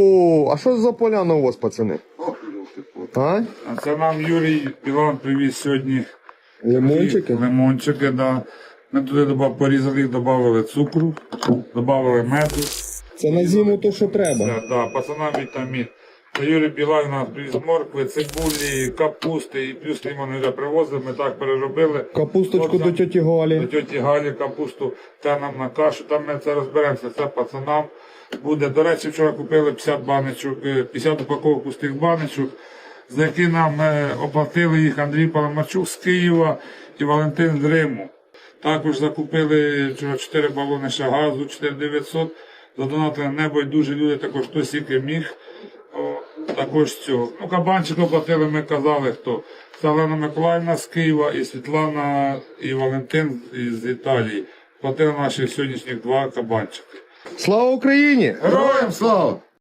О, а що за поляна у вас, пацани? А? А це нам Юрій Іван привіз сьогодні Лимончики? лимончики, да. Ми туди доба- порізали їх, додали цукру, додали меду. Це на зиму то, що треба. Це, да, пацанам вітамін. Юрій Білан у нас привіз моркви, цибулі, капусти і плюс лимони вже привозили, ми так переробили. Капусточку Хлопцям- до тьоті Галі. До тьоті Галі капусту, те нам на кашу, там ми це розберемося, це пацанам буде. До речі, вчора купили 50 баночок, е, 50 упаковок пустих баночок, за які нам е, оплатили їх Андрій Паламарчук з Києва і Валентин з Риму. Також закупили вчора 4 балони ще газу, 4900. Задонатили небайдужі люди, також хтось тільки міг. Також цього. Ну, кабанчик оплатили, ми казали, хто. Це Олена Миколаївна з Києва і Світлана і Валентин з Італії. Платили наші сьогоднішніх два кабанчики. Слава Україні! Героям слава!